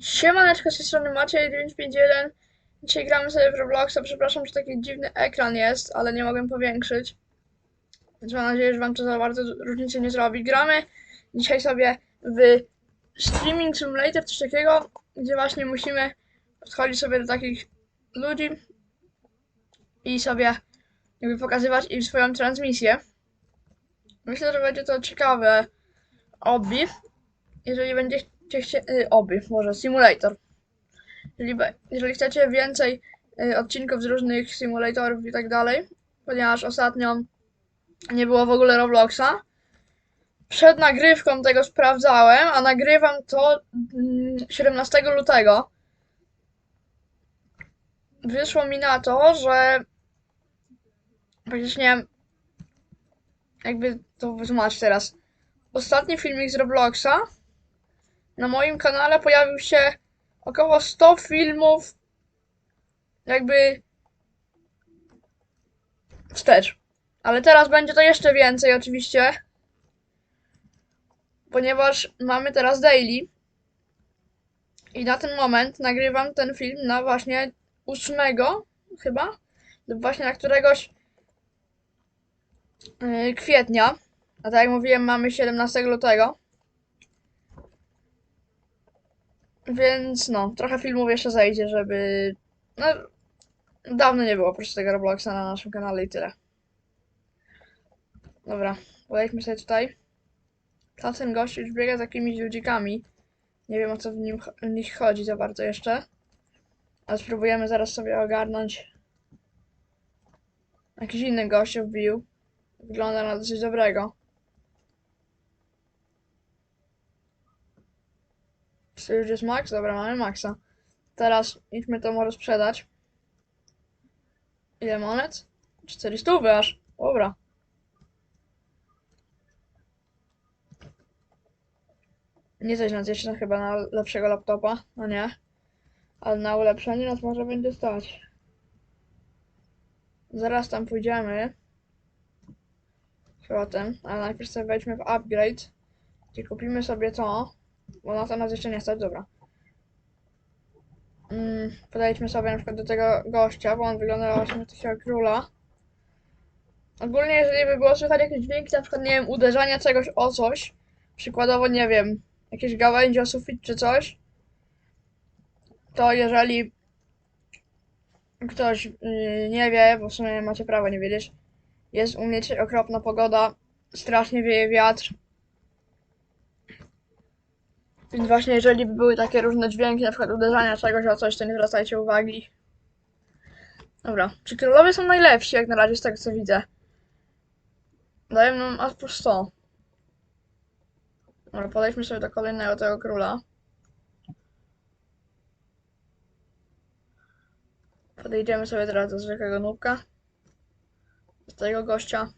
Siemaneczko, z tej strony Maciej 951. Dzisiaj gramy sobie w Robloxa. Przepraszam, że taki dziwny ekran jest, ale nie mogłem powiększyć. Więc mam nadzieję, że wam to za bardzo różnicy nie zrobi. Gramy dzisiaj sobie w Streaming Simulator, coś takiego, gdzie właśnie musimy podchodzić sobie do takich ludzi i sobie jakby pokazywać im swoją transmisję. Myślę, że będzie to ciekawe obi, jeżeli będziecie chcieli, y, obi, może simulator. Jeżeli, jeżeli chcecie więcej y, odcinków z różnych simulatorów i tak dalej, ponieważ ostatnio nie było w ogóle Robloxa. Przed nagrywką tego sprawdzałem, a nagrywam to mm, 17 lutego. Wyszło mi na to, że praktycznie jakby to wytłumaczyć teraz. Ostatni filmik z Robloxa na moim kanale pojawił się około 100 filmów jakby wstecz. Ale teraz będzie to jeszcze więcej oczywiście, ponieważ mamy teraz daily i na ten moment nagrywam ten film na właśnie 8 chyba, właśnie na któregoś yy, kwietnia, a tak jak mówiłem mamy 17 lutego. Więc no, trochę filmów jeszcze zajdzie, żeby. No, dawno nie było prostu tego Robloxa na naszym kanale i tyle. Dobra, podejdźmy sobie tutaj. Tam ten gość już biega z jakimiś ludzikami. Nie wiem o co w, nim, w nich chodzi za bardzo jeszcze. Ale spróbujemy zaraz sobie ogarnąć. Jakiś inny gość wbił. Wygląda na dosyć dobrego. Już jest max? Dobra, mamy maxa. Teraz idźmy to może sprzedać. Ile monet? 400 aż. Dobra. Nie coś nas jeszcze chyba na lepszego laptopa, no nie. Ale na ulepszenie nas może będzie stać. Zaraz tam pójdziemy. Potem, ale najpierw sobie wejdźmy w upgrade. I kupimy sobie to. Bo na to jeszcze nie stać, dobra. Mm, podejdźmy sobie na przykład do tego gościa, bo on wygląda właśnie na takiego króla. Ogólnie, jeżeli by było słychać jakieś dźwięki, na przykład, nie wiem, uderzania czegoś o coś, przykładowo, nie wiem, jakieś gałęzie o sufit czy coś, to jeżeli ktoś yy, nie wie, bo w sumie macie prawo nie wiedzieć, jest u mnie okropna pogoda, strasznie wieje wiatr, więc właśnie jeżeli by były takie różne dźwięki, na przykład uderzania czegoś o coś, to nie zwracajcie uwagi. Dobra, czy królowie są najlepsi jak na razie z tego co widzę? Daję nam aż po 100. Dobra, podejdźmy sobie do kolejnego tego króla. Podejdziemy sobie teraz do zwykłego nubka. Do tego gościa.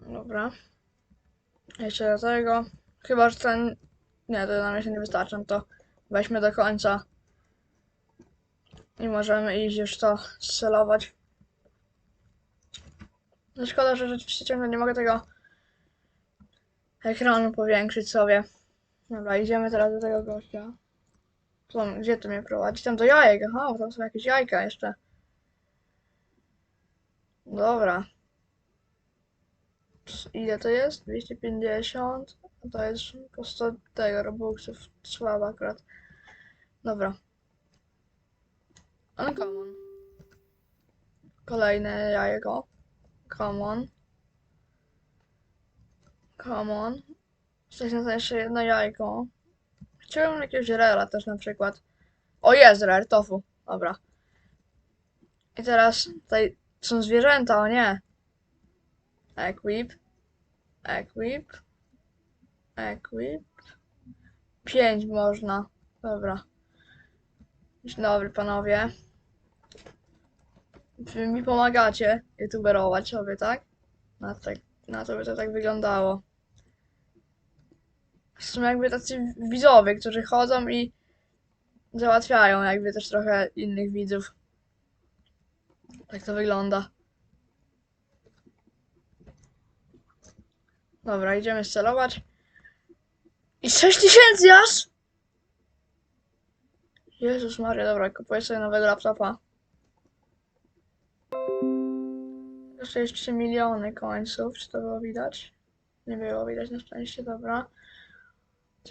Dobra. Jeszcze do tego. Chyba, że ten... Nie, to nam jeszcze nie wystarczy, no to weźmy do końca. I możemy iść już to scelować. No szkoda, że rzeczywiście ciągle nie mogę tego ekranu powiększyć sobie. Dobra, idziemy teraz do tego gościa. Co, gdzie to mnie prowadzi? Tam do jajek, aha, tam są jakieś jajka jeszcze. Dobra. Ile to jest? 250. A to jest po 100 tego robuxów. Słaba akurat. Dobra. Uncommon. Kolejne jajko. Come on. Come on. Wcześniej to jeszcze jedno jajko. Chciałbym jakiegoś rera też na przykład. O jest rer, tofu. Dobra. I teraz tutaj są zwierzęta, o nie. Equip. Equip. Equip. 5 można. Dobra. Dzień dobry panowie. Wy mi pomagacie youtuberować sobie, tak? Na, tak, na to by to tak wyglądało. Są jakby tacy widzowie, którzy chodzą i załatwiają jakby też trochę innych widzów. Tak to wygląda. Dobra, idziemy scelować. I 6000 aż! Jezus Maria, dobra, kupuję sobie nowego laptopa. Jeszcze jest 3 miliony końców, czy to było widać? Nie było widać na szczęście, dobra.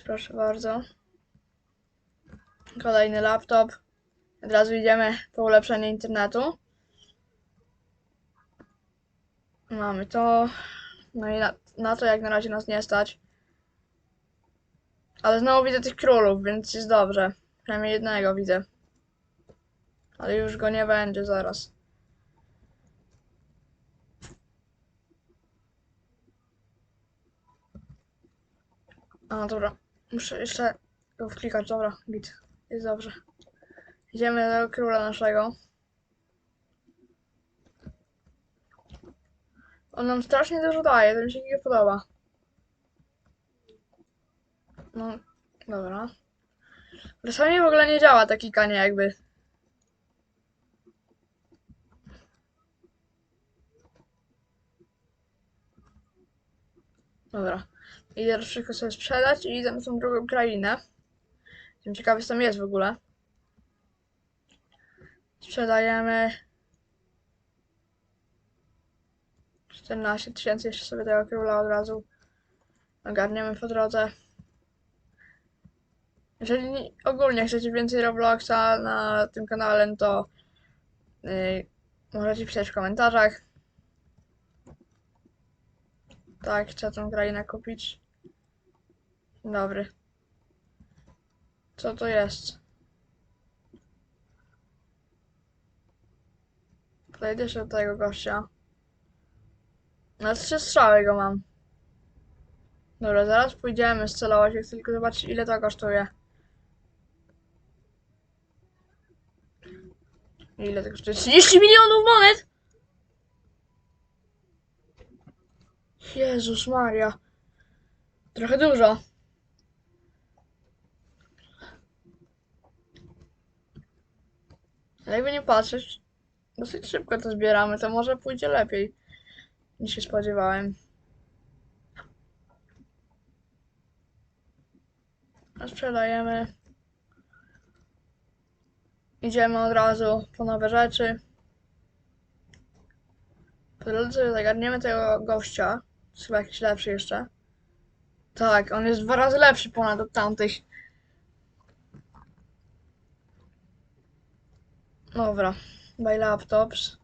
Proszę bardzo. Kolejny laptop. Od razu idziemy po ulepszenie internetu. Mamy to. No i na, na to jak na razie nas nie stać. Ale znowu widzę tych królów, więc jest dobrze. Przynajmniej jednego widzę. Ale już go nie będzie zaraz. A, dobra. Muszę jeszcze go wklikać, dobra, git. Jest dobrze. Idziemy do króla naszego. On nam strasznie dużo daje, to mi się nie podoba. No, dobra. Czasami w ogóle nie działa to klikanie jakby. Dobra. Idę wszystko sobie sprzedać i idę na tą drugą krainę. Jestem ciekawy, co tam jest w ogóle. Sprzedajemy 14 tysięcy, jeszcze sobie tego króla od razu ogarniemy po drodze. Jeżeli nie- ogólnie chcecie więcej Robloxa na tym kanale, to yy, możecie pisać w komentarzach. Tak, chcę tą krainę kupić. Dobry. Co to jest? Podejdę się do tego gościa. Na trzy strzały go mam. Dobra, zaraz pójdziemy scelować, jak tylko zobaczyć ile to kosztuje. Ile to kosztuje? 30 milionów monet! Jezus Maria. Trochę dużo. Ale jakby nie patrzeć, dosyć szybko to zbieramy, to może pójdzie lepiej niż się spodziewałem. Sprzedajemy. Idziemy od razu po nowe rzeczy. Po drodze sobie zagarniemy tego gościa. Jest chyba jakiś lepszy jeszcze. Tak, on jest dwa razy lepszy ponad od tamtych. Dobra, buy laptops.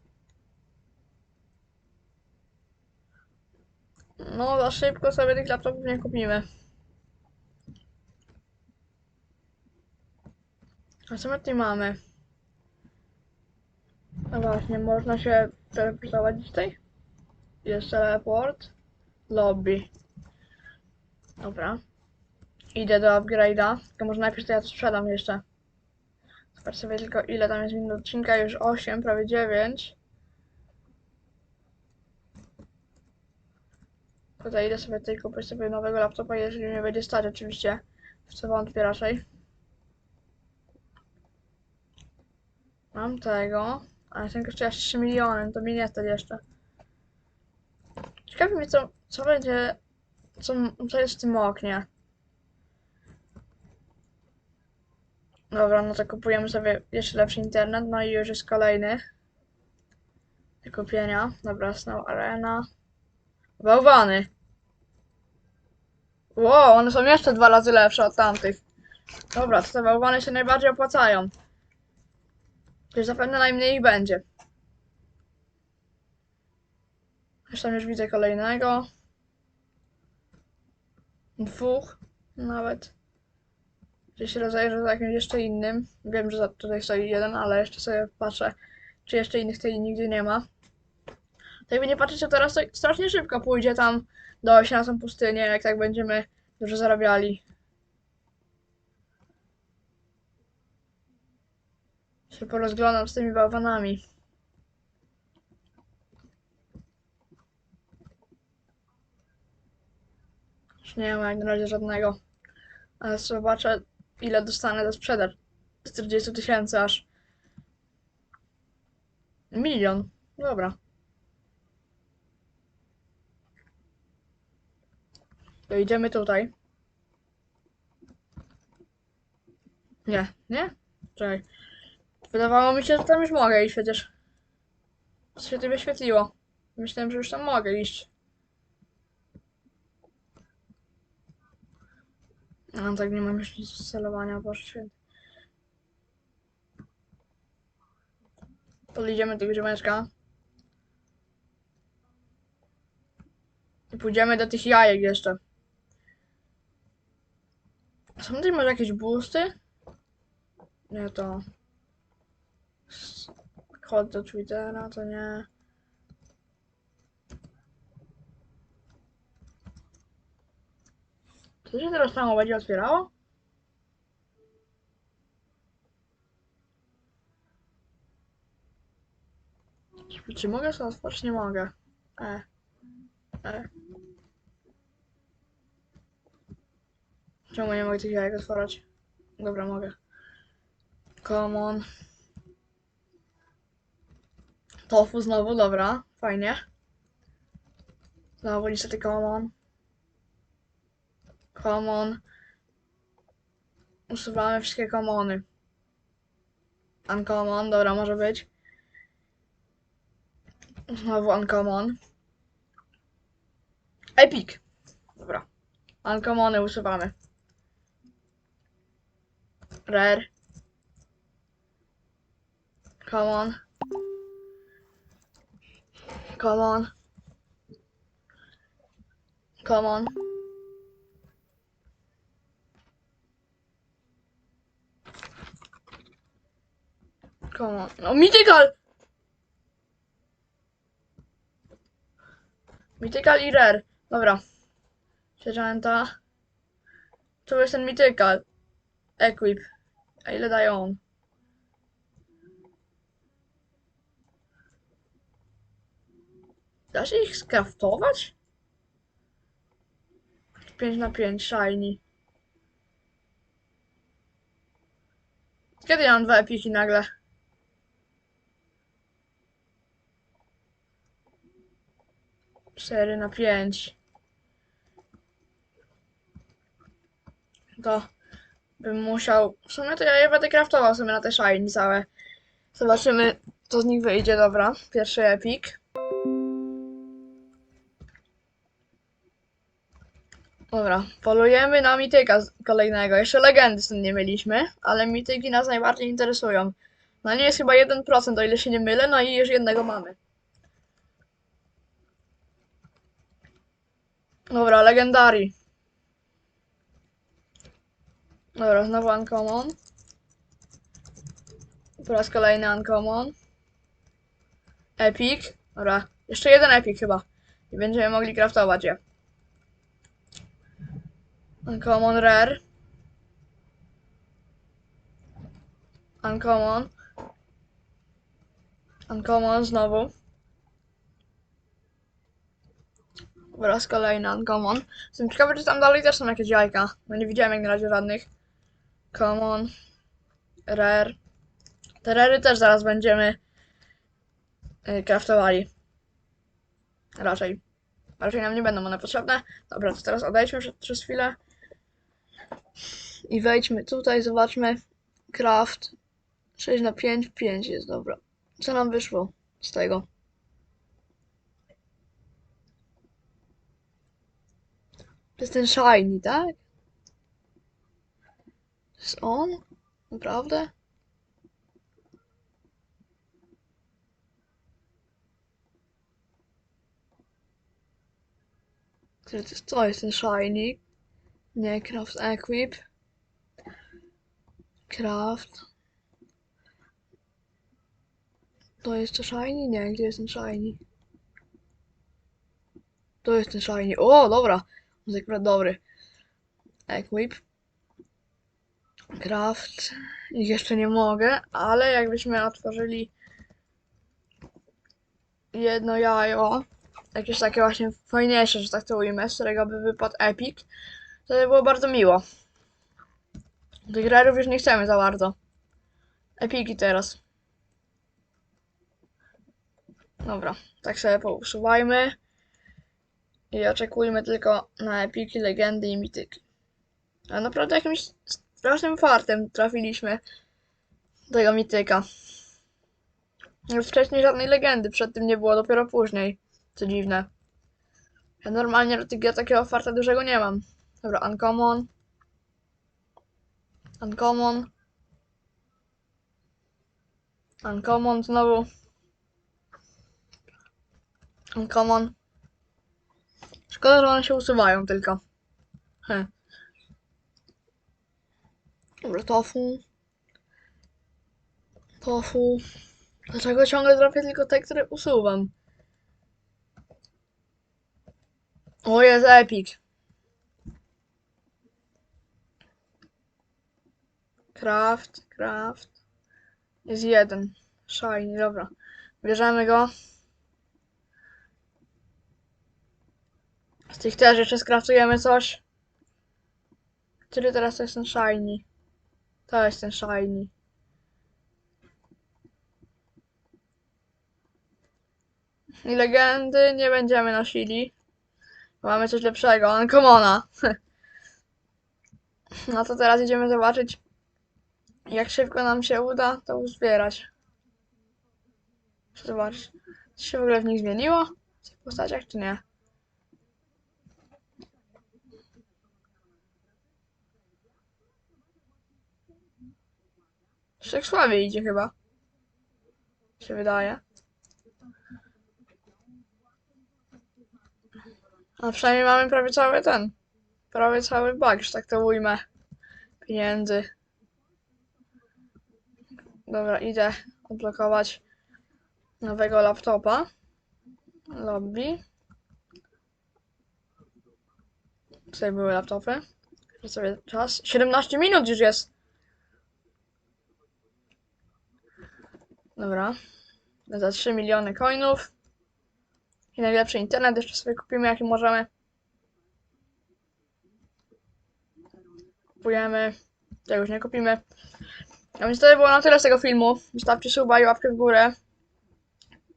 No, za szybko sobie tych laptopów nie kupimy. A co my tutaj mamy? No właśnie, można się teleportować tutaj? Jest teleport. Lobby. Dobra. Idę do upgrade'a. Tylko może najpierw to ja to sprzedam jeszcze. Zobacz sobie tylko ile tam jest minut odcinka. Już 8, prawie 9. Tutaj idę sobie tutaj kupić sobie nowego laptopa, jeżeli mnie będzie stać oczywiście. W co wątpię raczej. Mam tego. Ale ten kosztuje aż 3 miliony, to mi nie stać jeszcze. Ciekawi mnie co, co będzie, co, co jest w tym oknie. Dobra, no to kupujemy sobie jeszcze lepszy internet, no i już jest kolejny do kupienia. Dobra, Snow Arena. Bałwany. Wow, one są jeszcze dwa razy lepsze od tamtych. Dobra, to te bałwany się najbardziej opłacają. Już zapewne najmniej ich będzie. Tam już widzę kolejnego. Dwóch nawet. Gdzieś się rozejrzę za jakimś jeszcze innym. Wiem, że tutaj stoi jeden, ale jeszcze sobie patrzę, czy jeszcze innych tutaj nigdzie nie ma. To jakby nie patrzeć, to teraz to strasznie szybko pójdzie tam dojść na tą pustynię, jak tak będziemy dużo zarabiali. Się porozglądam z tymi bałwanami. Już nie ma jak na razie żadnego. Ale zobaczę, ile dostanę za sprzedaż. 40 tysięcy aż. Milion. Dobra. To idziemy tutaj. Nie, nie? Czekaj. Wydawało mi się, że tam już mogę iść przecież. się wyświetliło. Myślałem, że już tam mogę iść. No tak nie mam już nic do celowania, Boże święty. Podejdziemy do grzymeczka. I pójdziemy do tych jajek jeszcze. Są tutaj może jakieś boosty? Nie to. Kod do Twittera, to nie. Co się teraz samo będzie otwierało? Czy mogę sobie otworzyć? Nie mogę. E. E. Czemu nie mogę tych jajek otworzyć? Dobra, mogę. Come on. Tofu znowu, dobra. Fajnie. Znowu niestety come on. Come on. Usuwamy wszystkie komony. Uncommon, dobra, może być. Znowu uncommon. Epic. Dobra. Uncommony usuwamy. Rare. Come on. Come on. Come on. Come on. No, mythical! Mythical i rare. Dobra. Sierżanta. Tu jest ten mythical. Equip. A ile daje on? Da się ich skraftować? 5 na 5 shiny. Kiedy ja mam dwa epiki nagle? Cztery na pięć. To bym musiał. W sumie to ja je będę craftował sobie na te shiny całe. Zobaczymy, co z nich wyjdzie. Dobra, pierwszy epik. Dobra, polujemy na mityka kolejnego. Jeszcze legendy stąd nie mieliśmy, ale mityki nas najbardziej interesują. No nie jest chyba 1%, o ile się nie mylę, no i już jednego mamy. Dobra, legendary. Dobra, znowu uncommon. Po raz kolejny uncommon. Epic. Dobra, jeszcze jeden epic chyba. I będziemy mogli craftować je. Uncommon rare. Uncommon. Uncommon znowu. Po raz kolejny uncommon. Jestem ciekawy, czy tam dalej też są jakieś jajka. No nie widziałem jak na razie żadnych. Common. Rare. Te rary też zaraz będziemy yy, craftowali. Raczej. Raczej nam nie będą one potrzebne. Dobra, to teraz odejdźmy przez chwilę. I wejdźmy tutaj, zobaczmy. Craft. 6 na 5, 5 jest dobra. Co nam wyszło z tego? To jest ten shiny, tak? Jest on? Naprawdę? To jest, ten shiny? Nie, craft equip. Craft. To jest to shiny? Nie, gdzie jest ten shiny? To jest ten shiny. O, dobra. On dobry. Equip. Craft. Jeszcze nie mogę, ale jakbyśmy otworzyli jedno jajo, jakieś takie właśnie fajniejsze, że tak to ujmę, z którego by wypadł epic, to by było bardzo miło. Tych rarów już nie chcemy za bardzo. Epiki teraz. Dobra, tak sobie pousuwajmy. I oczekujmy tylko na epiki, legendy i mityki. Ale naprawdę jakimś strasznym fartem trafiliśmy tego mityka. Wcześniej żadnej legendy, przed tym nie było, dopiero później. Co dziwne. Ja normalnie do tych gier takiego farta dużego nie mam. Dobra, uncommon. Uncommon. Uncommon znowu. Uncommon. Szkoda, że one się usuwają tylko. He. Dobra, tofu. Tofu. Dlaczego ciągle trafię tylko te, które usuwam? O, jest epic. Craft, craft. Jest jeden. Shiny, dobra. Bierzemy go. Z tych też jeszcze skraftujemy coś. Który teraz to jest ten shiny? To jest ten shiny. I legendy nie będziemy nosili. Mamy coś lepszego, Uncommona. No to teraz idziemy zobaczyć, jak szybko nam się uda to uzbierać. Zobacz, czy się w ogóle w nich zmieniło? W tych postaciach, czy nie? Tak słabiej idzie chyba. Się wydaje. A przynajmniej mamy prawie cały ten. Prawie cały bag, że tak to ujmę. Pieniędzy. Dobra, idę odblokować nowego laptopa. Lobby. Tutaj były laptopy. Sobie czas. 17 minut już jest. Dobra. Za 3 miliony coinów. I najlepszy internet jeszcze sobie kupimy, jaki możemy. Kupujemy. Tego już nie kupimy. A więc to by było na tyle z tego filmu. Zostawcie suba i łapkę w górę.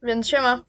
Więc siema.